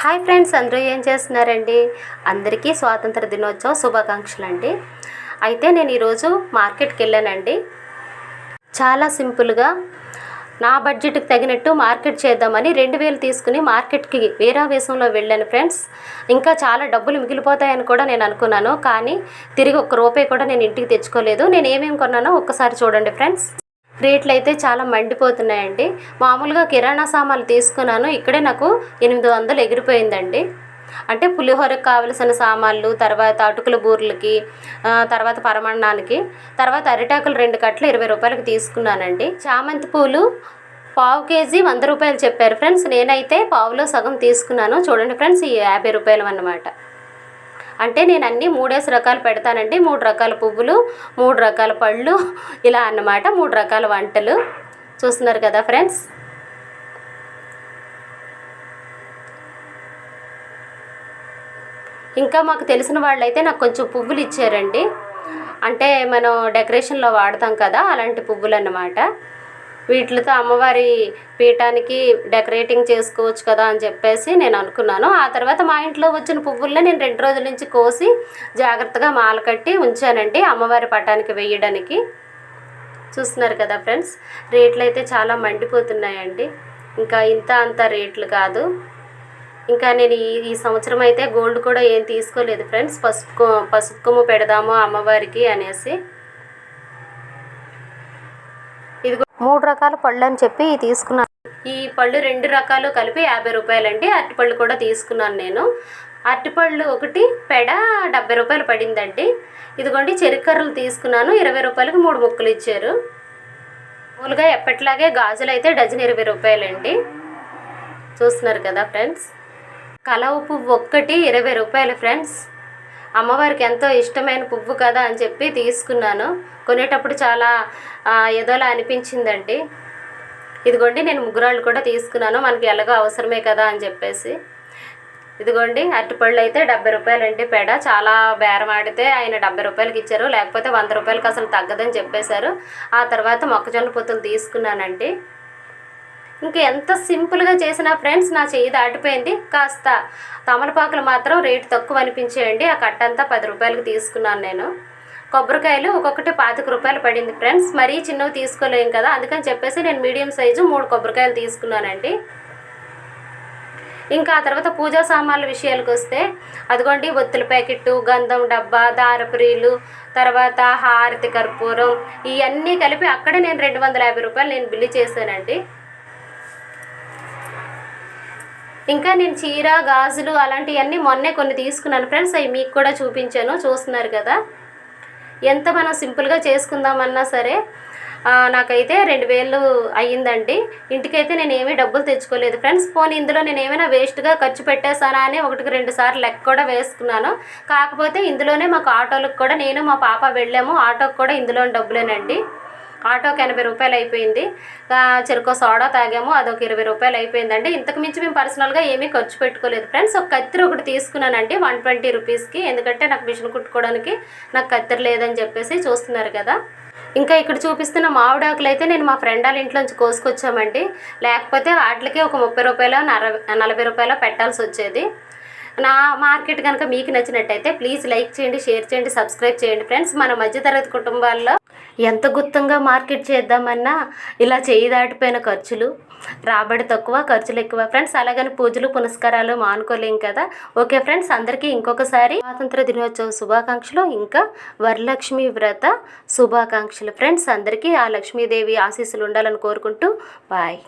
Hi friends అందరూ ఏం చేస్తున్నారండి? అందరికీ స్వాతంత్ర దినోత్సవ శుభాకాంక్షలు అండి అయితే నేను ఈరోజు మార్కెట్కి వెళ్ళానండి. చాలా సింపుల్గా నా బడ్జెట్కి తగినట్టు మార్కెట్ చేద్దామని రెండు వేలు తీసుకుని మార్కెట్కి వేసంలో వెళ్ళాను ఫ్రెండ్స్. ఇంకా చాలా డబ్బులు మిగిలిపోతాయని కూడా నేను అనుకున్నాను. కానీ తిరిగి ఒక్క రూపాయి కూడా నేను ఇంటికి తెచ్చుకోలేదు. నేను ఏమేమి కొన్నానో ఒక్కసారి చూడండి ఫ్రెండ్స్. రేట్లు అయితే చాలా మండిపోతున్నాయండి. మామూలుగా కిరాణా సామాన్లు తీసుకున్నాను. ఇక్కడే నాకు ఎనిమిది వందలు ఎగిరిపోయిందండి. అంటే పులిహోరకు కావలసిన సామాన్లు తర్వాత అటుకుల బూర్లకి తర్వాత పరమాన్నానికి తర్వాత అరిటాకులు రెండు కట్టలు ఇరవై రూపాయలకి తీసుకున్నానండి. చామంతి పూలు పావు కేజీ వంద రూపాయలు చెప్పారు ఫ్రెండ్స్. నేనైతే పావులో సగం తీసుకున్నాను. చూడండి ఫ్రెండ్స్ ఈ యాభై రూపాయలు అన్నమాట. అంటే నేను అన్నీ మూడేసి రకాలు పెడతానండి. మూడు రకాల పువ్వులు మూడు రకాల పళ్ళు ఇలా అన్నమాట. మూడు రకాల వంటలు. చూస్తున్నారు కదా ఫ్రెండ్స్? ఇంకా మాకు తెలిసిన వాళ్ళైతే నాకు కొంచెం పువ్వులు ఇచ్చారండి. అంటే మనం డెకరేషన్లో వాడతాం కదా అలాంటి పువ్వులు అన్నమాట. వీటితో అమ్మవారి పీఠానికి డెకరేటింగ్ చేసుకోవచ్చు కదా అని చెప్పేసి నేను అనుకున్నాను. ఆ తర్వాత మా ఇంట్లో వచ్చిన పువ్వుల్ని నేను రెండు రోజుల నుంచి కోసి జాగ్రత్తగా మాల కట్టి ఉంచానండి అమ్మవారి పటానికి వేయడానికి. చూస్తున్నారు కదా ఫ్రెండ్స్ రేట్లు అయితే చాలా మండిపోతున్నాయండి. ఇంకా ఇంత అంత రేట్లు కాదు. ఇంకా నేను ఈ ఈ సంవత్సరం అయితే గోల్డ్ కూడా ఏం తీసుకోలేదు ఫ్రెండ్స్ పసుపు పసుపు కొమ్ము పెడదాము అమ్మవారికి అనేసి. ఇది మూడు రకాల పళ్ళు అని చెప్పి తీసుకున్నాను. ఈ పళ్ళు రెండు రకాలు కలిపి యాభై రూపాయలండి. అరటిపళ్ళు కూడా తీసుకున్నాను నేను. అరటిపళ్ళు ఒకటి పెడ డెబ్బై రూపాయలు పడిందండి. ఇదిగోండి చెరుకర్రలు తీసుకున్నాను. ఇరవై రూపాయలకి మూడు ముక్కలు ఇచ్చారు. మామూలుగా ఎప్పటిలాగే గాజులు అయితే డజన్ ఇరవై రూపాయలండి. చూస్తున్నారు కదా ఫ్రెండ్స్? కలవ పువ్వు ఒక్కటి ఇరవై రూపాయలు ఫ్రెండ్స్. అమ్మవారికి ఎంతో ఇష్టమైన పువ్వు కదా అని చెప్పి తీసుకున్నాను. కొనేటప్పుడు చాలా ఏదోలా అనిపించిందండి. ఇదిగోండి నేను ముగ్గురాళ్ళు కూడా తీసుకున్నాను. మనకి ఎలాగో అవసరమే కదా అని చెప్పేసి. ఇదిగోండి అరటిపళ్ళు అయితే డెబ్బై రూపాయలండి పేడ. చాలా బేరం ఆడితే ఆయన డెబ్బై రూపాయలకి ఇచ్చారు. లేకపోతే వంద రూపాయలకి అసలు తగ్గదని చెప్పేశారు. ఆ తర్వాత మొక్కజొన్న పొత్తులు తీసుకున్నానండి. ఇంకా ఎంత సింపుల్గా చేసినా ఫ్రెండ్స్ నా చెయ్యి దాటిపోయింది. కాస్త తమలపాకులు మాత్రం రేటు తక్కువ అనిపించేయండి. ఆ కట్టంతా పది రూపాయలకి తీసుకున్నాను నేను. కొబ్బరికాయలు ఒక్కొక్కటి పాతిక రూపాయలు పడింది ఫ్రెండ్స్. మరీ చిన్నవి తీసుకోలేం కదా అందుకని చెప్పేసి నేను మీడియం సైజు మూడు కొబ్బరికాయలు తీసుకున్నానండి. ఇంకా ఆ తర్వాత పూజా సామాన్ల విషయాలకు వస్తే అదిగోండి ఒత్తుల ప్యాకెట్టు గంధం డబ్బా దారపురీలు తర్వాత హారతి కర్పూరం ఇవన్నీ కలిపి అక్కడే నేను రెండు వందల యాభై రూపాయలు నేను బిల్లు చేశానండి. ఇంకా నేను చీర గాజులు అలాంటివన్నీ మొన్నే కొన్ని తీసుకున్నాను. ఫ్రెండ్స్ అవి మీకు కూడా చూపించాను. చూస్తున్నారు కదా. ఎంత మనం సింపుల్గా చేసుకుందామన్నా సరే నాకైతే రెండు వేలు అయ్యిందండి. ఇంటికైతే నేను ఏమీ డబ్బులు తెచ్చుకోలేదు. ఫ్రెండ్స్ పోనీ ఇందులో నేను ఏమైనా వేస్ట్గా ఖర్చు పెట్టేశానా అని ఒకటికి రెండు సార్లు లెక్క కూడా వేసుకున్నాను. కాకపోతే ఇందులోనే మాకు ఆటోలకు కూడా నేను మా పాప వెళ్ళాము. ఆటోకి కూడా ఇందులో డబ్బులేనండి. ఆటోకి ఎనభై రూపాయలు అయిపోయింది. చెరుకో సోడా తాగాము అదొక ఇరవై రూపాయలు అయిపోయిందండి. ఇంతకు మించి మేము పర్సనల్గా ఏమీ ఖర్చు పెట్టుకోలేదు. ఫ్రెండ్స్ ఒక కత్తిరి ఒకటి తీసుకున్నానండి వన్ ట్వంటీ రూపీస్కి. ఎందుకంటే నాకు మిషన్ కుట్టుకోవడానికి నాకు కత్తిరి లేదని చెప్పేసి చూస్తున్నారు కదా. ఇంకా ఇక్కడ చూపిస్తున్న మామిడాకులు అయితే నేను మా ఫ్రెండ్ వాళ్ళ ఇంట్లోంచి కోసుకొచ్చామండి. లేకపోతే వాటికి ఒక ముప్పై రూపాయలు నలభై నలభై రూపాయలు పెట్టాల్సి వచ్చేది. నా మార్కెట్ కనుక మీకు నచ్చినట్టయితే ప్లీజ్ లైక్ చేయండి షేర్ చేయండి సబ్స్క్రైబ్ చేయండి. ఫ్రెండ్స్ మన మధ్యతరగతి కుటుంబాల్లో ఎంత గుత్తంగా మార్కెట్ చేద్దామన్నా ఇలా చేయి దాటిపోయిన ఖర్చులు రాబడి తక్కువ ఖర్చులు ఎక్కువ. ఫ్రెండ్స్ అలాగని పూజలు పునస్కారాలు మానుకోలేం కదా? ఓకే ఫ్రెండ్స్ అందరికీ ఇంకొకసారి స్వాతంత్ర దినోత్సవ శుభాకాంక్షలు ఇంకా వరలక్ష్మి వ్రత శుభాకాంక్షలు. ఫ్రెండ్స్ అందరికీ ఆ లక్ష్మీదేవి ఆశీస్సులు ఉండాలని కోరుకుంటూ బాయ్.